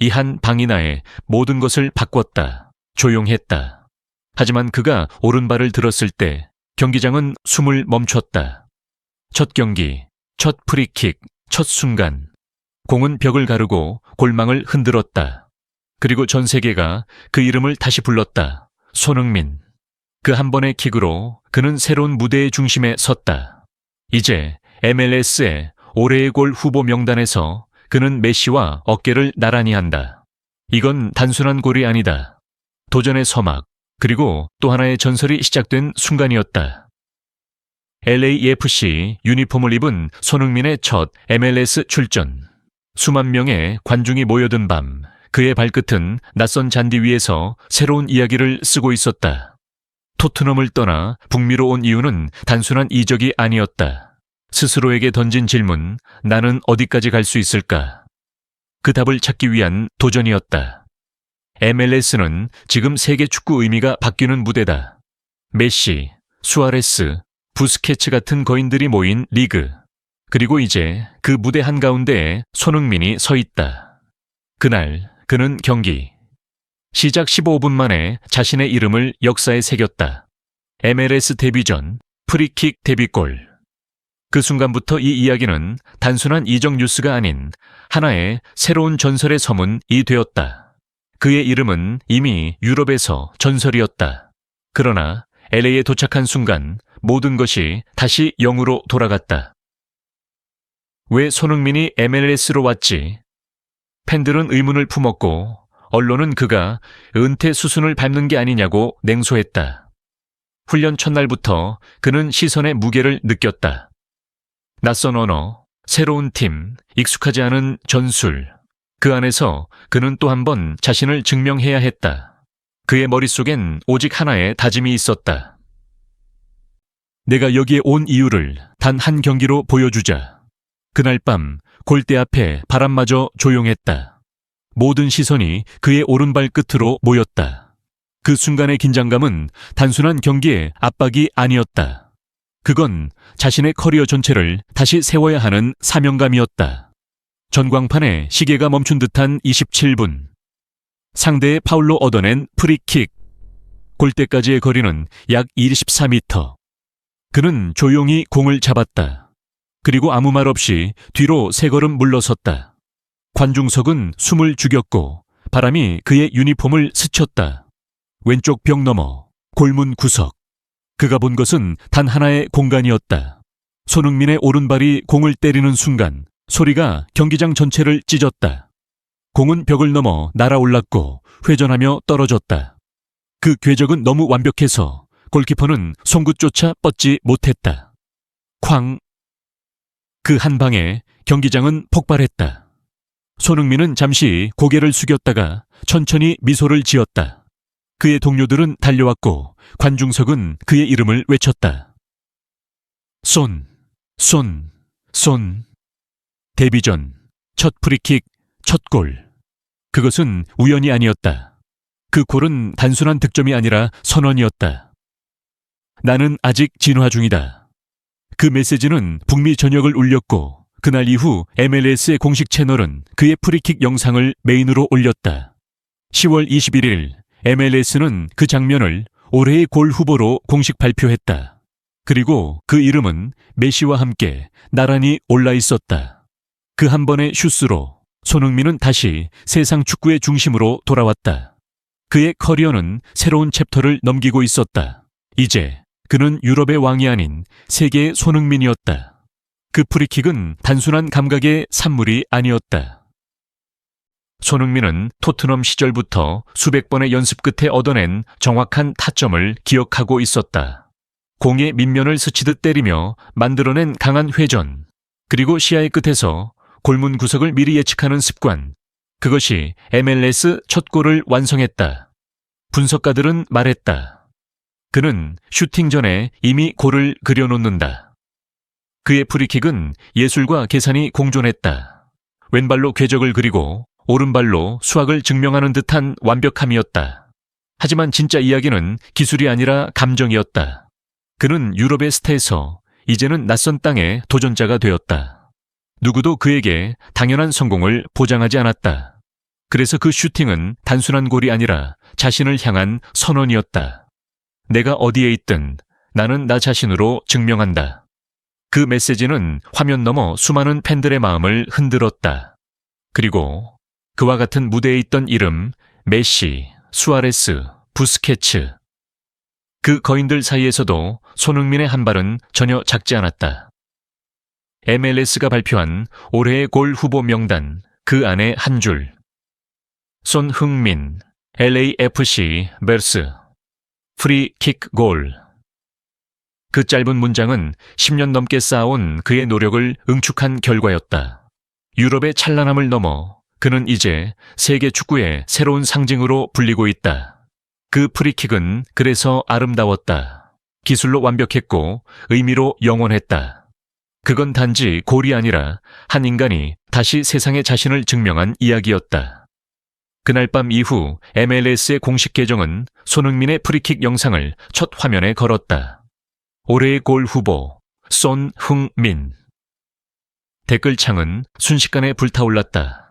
이 한 방이나에 모든 것을 바꿨다. 조용했다. 하지만 그가 오른발을 들었을 때 경기장은 숨을 멈췄다. 첫 경기, 첫 프리킥, 첫 순간. 공은 벽을 가르고 골망을 흔들었다. 그리고 전 세계가 그 이름을 다시 불렀다. 손흥민. 그 한 번의 킥으로 그는 새로운 무대의 중심에 섰다. 이제 MLS의 올해의 골 후보 명단에서 그는 메시와 어깨를 나란히 한다. 이건 단순한 골이 아니다. 도전의 서막, 그리고 또 하나의 전설이 시작된 순간이었다. LAFC 유니폼을 입은 손흥민의 첫 MLS 출전. 수만 명의 관중이 모여든 밤, 그의 발끝은 낯선 잔디 위에서 새로운 이야기를 쓰고 있었다. 토트넘을 떠나 북미로 온 이유는 단순한 이적이 아니었다. 스스로에게 던진 질문, 나는 어디까지 갈 수 있을까? 그 답을 찾기 위한 도전이었다. MLS는 지금 세계 축구 의미가 바뀌는 무대다. 메시, 수아레스, 부스케츠 같은 거인들이 모인 리그. 그리고 이제 그 무대 한가운데에 손흥민이 서 있다. 그날 그는 경기. 시작 15분 만에 자신의 이름을 역사에 새겼다. MLS 데뷔 전 프리킥 데뷔골. 그 순간부터 이 이야기는 단순한 이적 뉴스가 아닌 하나의 새로운 전설의 서문이 되었다. 그의 이름은 이미 유럽에서 전설이었다. 그러나 LA에 도착한 순간 모든 것이 다시 영으로 돌아갔다. 왜 손흥민이 MLS로 왔지? 팬들은 의문을 품었고 언론은 그가 은퇴 수순을 밟는 게 아니냐고 냉소했다. 훈련 첫날부터 그는 시선의 무게를 느꼈다. 낯선 언어, 새로운 팀, 익숙하지 않은 전술. 그 안에서 그는 또 한 번 자신을 증명해야 했다. 그의 머릿속엔 오직 하나의 다짐이 있었다. 내가 여기에 온 이유를 단 한 경기로 보여주자. 그날 밤 골대 앞에 바람마저 조용했다. 모든 시선이 그의 오른발 끝으로 모였다. 그 순간의 긴장감은 단순한 경기의 압박이 아니었다. 그건 자신의 커리어 전체를 다시 세워야 하는 사명감이었다. 전광판에 시계가 멈춘 듯한 27분. 상대의 파울로 얻어낸 프리킥. 골대까지의 거리는 약 24m. 그는 조용히 공을 잡았다. 그리고 아무 말 없이 뒤로 세 걸음 물러섰다. 관중석은 숨을 죽였고 바람이 그의 유니폼을 스쳤다. 왼쪽 벽 너머 골문 구석. 그가 본 것은 단 하나의 공간이었다. 손흥민의 오른발이 공을 때리는 순간 소리가 경기장 전체를 찢었다. 공은 벽을 넘어 날아올랐고 회전하며 떨어졌다. 그 궤적은 너무 완벽해서 골키퍼는 송굿조차 뻗지 못했다. 쾅! 그 한 방에 경기장은 폭발했다. 손흥민은 잠시 고개를 숙였다가 천천히 미소를 지었다. 그의 동료들은 달려왔고 관중석은 그의 이름을 외쳤다. 손, 손, 손. 데뷔전, 첫 프리킥, 첫 골. 그것은 우연이 아니었다. 그 골은 단순한 득점이 아니라 선언이었다. 나는 아직 진화 중이다. 그 메시지는 북미 전역을 울렸고 그날 이후 MLS의 공식 채널은 그의 프리킥 영상을 메인으로 올렸다. 10월 21일 MLS는 그 장면을 올해의 골 후보로 공식 발표했다. 그리고 그 이름은 메시와 함께 나란히 올라 있었다. 그 한 번의 슈스로 손흥민은 다시 세상 축구의 중심으로 돌아왔다. 그의 커리어는 새로운 챕터를 넘기고 있었다. 이제 그는 유럽의 왕이 아닌 세계의 손흥민이었다. 그 프리킥은 단순한 감각의 산물이 아니었다. 손흥민은 토트넘 시절부터 수백 번의 연습 끝에 얻어낸 정확한 타점을 기억하고 있었다. 공의 밑면을 스치듯 때리며 만들어낸 강한 회전, 그리고 시야의 끝에서 골문 구석을 미리 예측하는 습관. 그것이 MLS 첫 골을 완성했다. 분석가들은 말했다. 그는 슈팅 전에 이미 골을 그려놓는다. 그의 프리킥은 예술과 계산이 공존했다. 왼발로 궤적을 그리고 오른발로 수학을 증명하는 듯한 완벽함이었다. 하지만 진짜 이야기는 기술이 아니라 감정이었다. 그는 유럽의 스타에서 이제는 낯선 땅의 도전자가 되었다. 누구도 그에게 당연한 성공을 보장하지 않았다. 그래서 그 슈팅은 단순한 골이 아니라 자신을 향한 선언이었다. 내가 어디에 있든 나는 나 자신으로 증명한다. 그 메시지는 화면 너머 수많은 팬들의 마음을 흔들었다. 그리고 그와 같은 무대에 있던 이름, 메시, 수아레스, 부스케츠. 그 거인들 사이에서도 손흥민의 한 발은 전혀 작지 않았다. MLS가 발표한 올해의 골 후보 명단, 그 안에 한 줄. 손흥민, LAFC 베르스, 프리킥 골. 그 짧은 문장은 10년 넘게 쌓아온 그의 노력을 응축한 결과였다. 유럽의 찬란함을 넘어 그는 이제 세계 축구의 새로운 상징으로 불리고 있다. 그 프리킥은 그래서 아름다웠다. 기술로 완벽했고 의미로 영원했다. 그건 단지 골이 아니라 한 인간이 다시 세상에 자신을 증명한 이야기였다. 그날 밤 이후 MLS의 공식 계정은 손흥민의 프리킥 영상을 첫 화면에 걸었다. 올해의 골 후보 손흥민 댓글창은 순식간에 불타올랐다.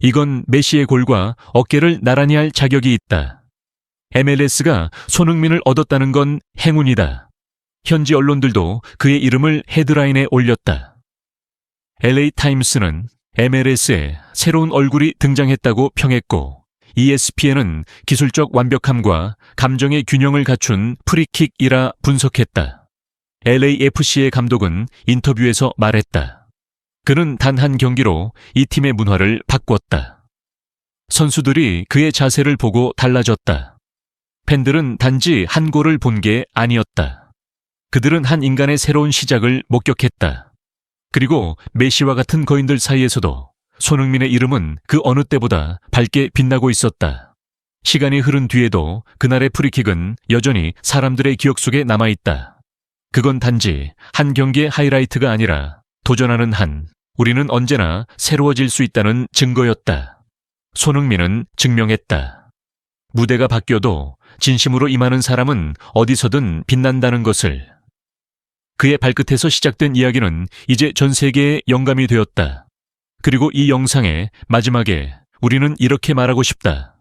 이건 메시의 골과 어깨를 나란히 할 자격이 있다. MLS가 손흥민을 얻었다는 건 행운이다. 현지 언론들도 그의 이름을 헤드라인에 올렸다. LA 타임스는 MLS에 새로운 얼굴이 등장했다고 평했고, ESPN은 기술적 완벽함과 감정의 균형을 갖춘 프리킥이라 분석했다. LAFC의 감독은 인터뷰에서 말했다. 그는 단 한 경기로 이 팀의 문화를 바꿨다. 선수들이 그의 자세를 보고 달라졌다. 팬들은 단지 한 골을 본 게 아니었다. 그들은 한 인간의 새로운 시작을 목격했다. 그리고 메시와 같은 거인들 사이에서도 손흥민의 이름은 그 어느 때보다 밝게 빛나고 있었다. 시간이 흐른 뒤에도 그날의 프리킥은 여전히 사람들의 기억 속에 남아있다. 그건 단지 한 경기의 하이라이트가 아니라 도전하는 한 우리는 언제나 새로워질 수 있다는 증거였다. 손흥민은 증명했다. 무대가 바뀌어도 진심으로 임하는 사람은 어디서든 빛난다는 것을. 그의 발끝에서 시작된 이야기는 이제 전 세계의 영감이 되었다. 그리고 이 영상의 마지막에 우리는 이렇게 말하고 싶다.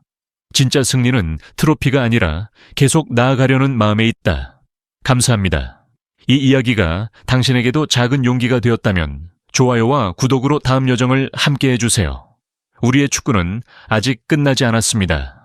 진짜 승리는 트로피가 아니라 계속 나아가려는 마음에 있다. 감사합니다. 이 이야기가 당신에게도 작은 용기가 되었다면 좋아요와 구독으로 다음 여정을 함께 해주세요. 우리의 축구는 아직 끝나지 않았습니다.